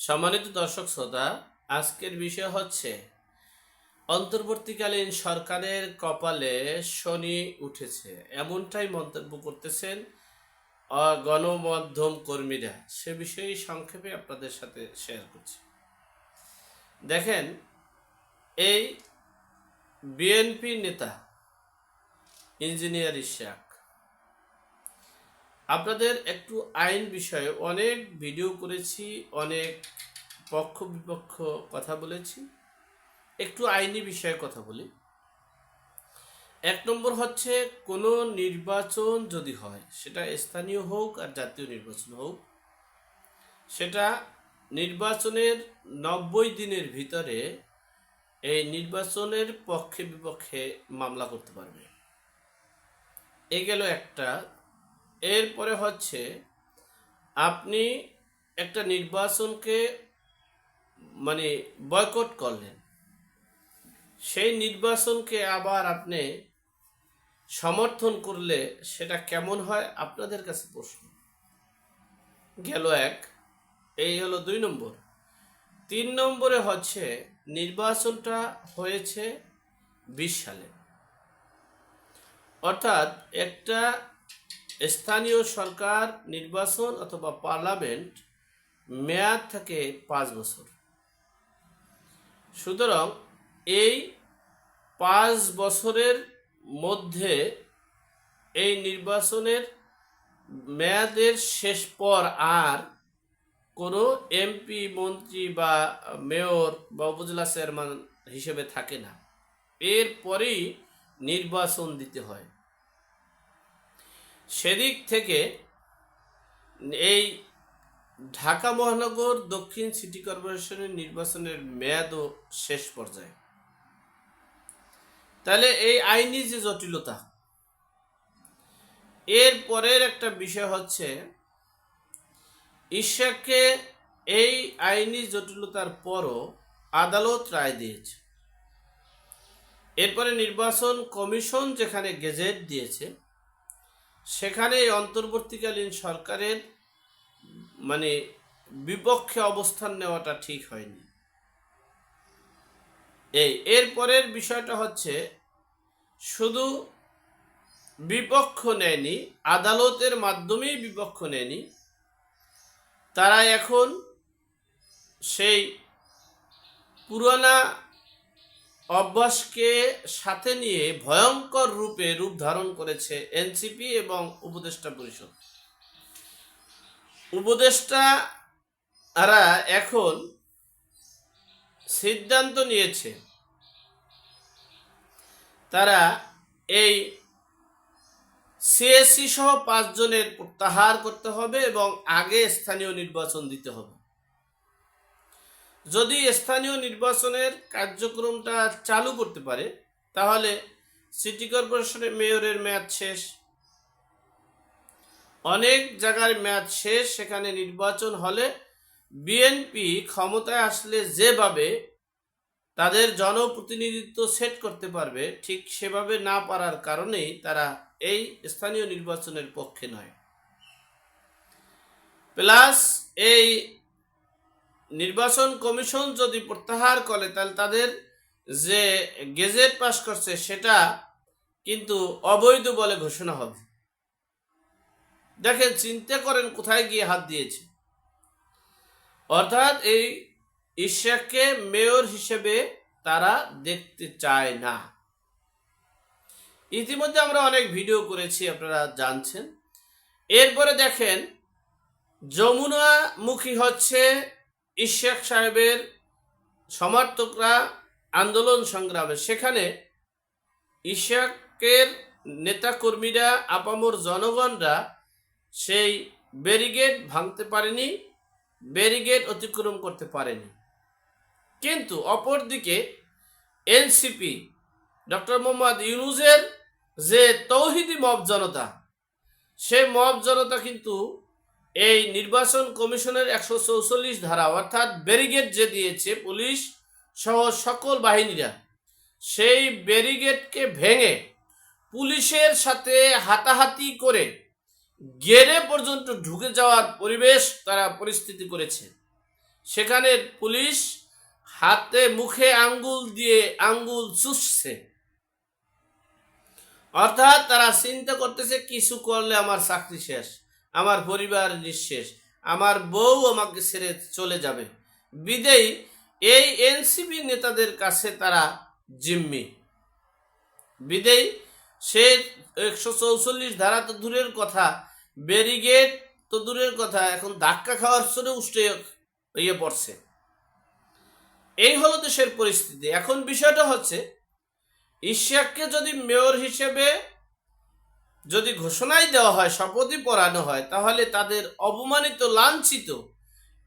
সম্মানিত দর্শক শ্রোতা, আজকের বিষয় হচ্ছে, অন্তর্বর্তীকালীন সরকারের কপালে শনি উঠেছে। এমনটাই মন্তব্য করতেছেন গণমাধ্যম কর্মীরা। সে বিষয়ে সংক্ষেপে আপনাদের সাথে শেয়ার করছি। দেখেন, এই বিএনপি নেতা, ইঞ্জিনিয়ার ইশাক আপনাদের একটু আইন বিষয়ে অনেক ভিডিও করেছি, অনেক পক্ষ বিপক্ষ কথা বলেছি। একটু আইনি বিষয়ে কথা বলি। এক নম্বর হচ্ছে, কোনো নির্বাচন যদি হয়, সেটা স্থানীয় হোক আর জাতীয় নির্বাচন হোক, সেটা নির্বাচনের নব্বই দিনের ভিতরে এই নির্বাচনের পক্ষে বিপক্ষে মামলা করতে পারবে। এ গেল একটা। এরপরে হচ্ছে আপনি একটা নির্বাচনকে মানে বয়কট করলেন। সেই নির্বাচনকে আবার আপনি সমর্থন করলে সেটা কেমন হয়? আপনাদের কাছে প্রশ্ন। গেল এক, এই হলো দুই নম্বর। তিন নম্বরে হচ্ছে নির্বাচনটা হয়েছে বিশ সালে। অর্থাৎ একটা স্থানীয় সরকার, নির্বাচন অথবা পার্লামেন্ট মেয়াদ থাকে পাঁচ বছর। সুতরাং এই পাঁচ বছরের মধ্যে এই নির্বাচনের মেয়াদের শেষ পর আর কোনো এমপি, মন্ত্রী বা মেয়র বা উপজেলা চেয়ারম্যান হিসেবে থাকে না। এরপরেই নির্বাচন দিতে হয়। সেদিক থেকে এই ঢাকা মহানগর দক্ষিণ সিটি কর্পোরেশনের নির্বাচনের মেয়াদও শেষ পর্যায়ে। তাহলে এই আইনি যে জটিলতা, এর পরের একটা বিষয় হচ্ছে ঈশ্বরকে এই আইনি জটিলতার পরও আদালত রায় দিয়েছে। এরপরে নির্বাচন কমিশন যেখানে গেজেট দিয়েছে সেখানে অন্তর্বর্তীকালীন সরকারের মানে বিপক্ষে অবস্থান নেওয়াটা ঠিক হয়নি। এই, এর পরের বিষয়টা হচ্ছে, শুধু বিপক্ষ নেয়নি, আদালতের মাধ্যমেই বিপক্ষ নেয়নি, তারা এখন সেই পুরানা অভ্যাসকে সাথে নিয়ে ভয়ঙ্কর রূপে রূপ ধারণ করেছে এনসিপি এবং উপদেষ্টা পরিষদ। উপদেষ্টারা এখন সিদ্ধান্ত নিয়েছে, তারা এই সিএসসি সহ পাঁচজনের প্রত্যাহার করতে হবে এবং আগে স্থানীয় নির্বাচন দিতে হবে। যদি স্থানীয় নির্বাচনের কার্যক্রমটা চালু করতে পারে, তাহলে সিটি কর্পোরেশনের মেয়রের মেয়াদ শেষ। অনেক জায়গার মেয়াদ শেষ, সেখানে নির্বাচন হলে বিএনপি ক্ষমতায় আসলে যেভাবে তাদের জনপ্রতিনিধিত্ব সেট করতে পারবে, ঠিক সেভাবে না পারার কারণেই তারা এই স্থানীয় নির্বাচনের পক্ষে নয়। প্লাস এই নির্বাচন কমিশন যদি প্রত্যাহার করে, তাহলে তাদের যে গেজেট পাস করছে, সেটা কিন্তু অবৈধ বলে ঘোষণা হবে। দেখেন, চিন্তা করেন কোথায় গিয়ে হাত দিয়েছে। অর্থাৎ এই ঈশাককে মেয়র হিসেবে তারা দেখতে চায় না। ইতিমধ্যে আমরা অনেক ভিডিও করেছি, আপনারা জানছেন। এরপরে দেখেন, যমুনামুখী হচ্ছে ইশাক সাহেবের সমর্থকরা আন্দোলন সংগ্রামে। সেখানে ইশাকের নেতাকর্মীরা, আপামর জনগণরা সেই ব্যারিগেড ভাঙতে পারেনি ব্যারিগেড অতিক্রম করতে পারেনি। কিন্তু অপরদিকে এনসিপি, ডক্টর মোহাম্মদ ইউনুজের যে তৌহিদি মব জনতা, সে মব জনতা কিন্তু এই নির্বাচন কমিশনের একশো চৌচল্লিশ ধারা, অর্থাৎ ব্যারিগেড যে দিয়েছে পুলিশ সহ সকল বাহিনীরা, সেই ব্যারিগেডকে ভেঙে পুলিশের সাথে হাতাহাতি করে গেড়ে পর্যন্ত ঢুকে যাওয়ার পরিবেশ তারা পরিস্থিতি করেছে। সেখানে পুলিশ হাতে মুখে আঙ্গুল দিয়ে আঙ্গুল চুষছে। অর্থাৎ তারা চিন্তা করতেছে, কিছু করলে আমার চাকরি শেষ। আমার পরিবার নিঃশেষ। আমার বউ আমাকে ছেড়ে চলে যাবে। বিদেই এই এনসিপি নেতাদের কাছে তারা জিম্মি। বিদেই সে একশো চৌচল্লিশ ধারা তো দূরের কথা, ব্যারিগেড তো দূরের কথা, এখন ধাক্কা খাওয়ার জন্য উষ্টে ইয়ে পড়ছে। এই হলো দেশের পরিস্থিতি। এখন বিষয়টা হচ্ছে, ইশাককে যদি মেয়র হিসেবে যদি ঘোষণাই দেওয়া হয়, শপথই পড়ানো হয়, তাহলে তাদের অপমানিত, লাঞ্ছিত,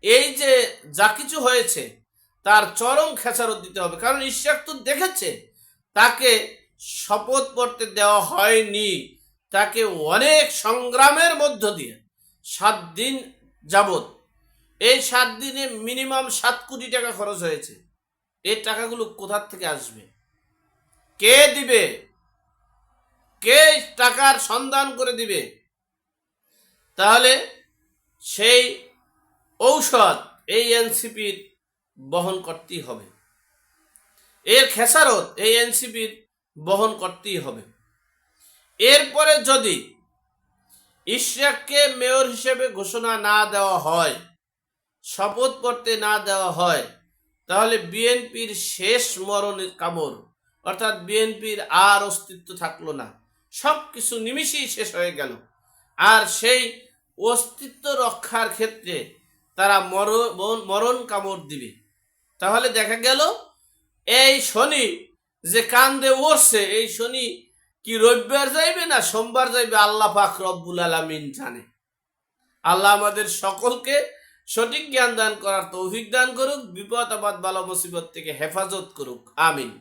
এই যে যা কিছু হয়েছে, তার চরম খেসারত দিতে হবে। কারণ ইশাক তো দেখেছে, তাকে শপথ পড়তে দেওয়া হয়নি। তাকে অনেক সংগ্রামের মধ্য দিয়ে সাত দিন যাবত এই সাত দিনে মিনিমাম সাত কোটি টাকা খরচ হয়েছে। এই টাকাগুলো কোথার থেকে আসবে? কে দিবে? কে টাকার সন্ধান করে দিবে। তাহলে সেই ঔষধ এই এনসিপির বহন করতেই হবে। এর খেসারত এই এনসিপির বহন করতেই হবে। এরপরে যদি ইশরাককে মেয়র হিসেবে ঘোষণা না দেওয়া হয়, শপথ করতে না দেওয়া হয়, তাহলে বিএনপির শেষ মরণের কামড়, অর্থাৎ বিএনপির আর অস্তিত্ব থাকল না। সব কিছু নিমিষেই শেষ হয়ে গেল। আর সেই অস্তিত্ব রক্ষার ক্ষেত্রে তারা মরণ মরণ কামড় দিবে। তাহলে দেখা গেল, এই শনি যে কান্দে উঠছে এই শনি কি রবিবার যাইবে না সোমবার যাইবে, আল্লাহ পাক রব্বুল আলামিন জানে। আল্লাহ আমাদের সকলকে সঠিক জ্ঞান দান করার তৌফিক দান করুক, বিপদ আপদ বালা মুসিবত থেকে হেফাজত করুক। আমিন।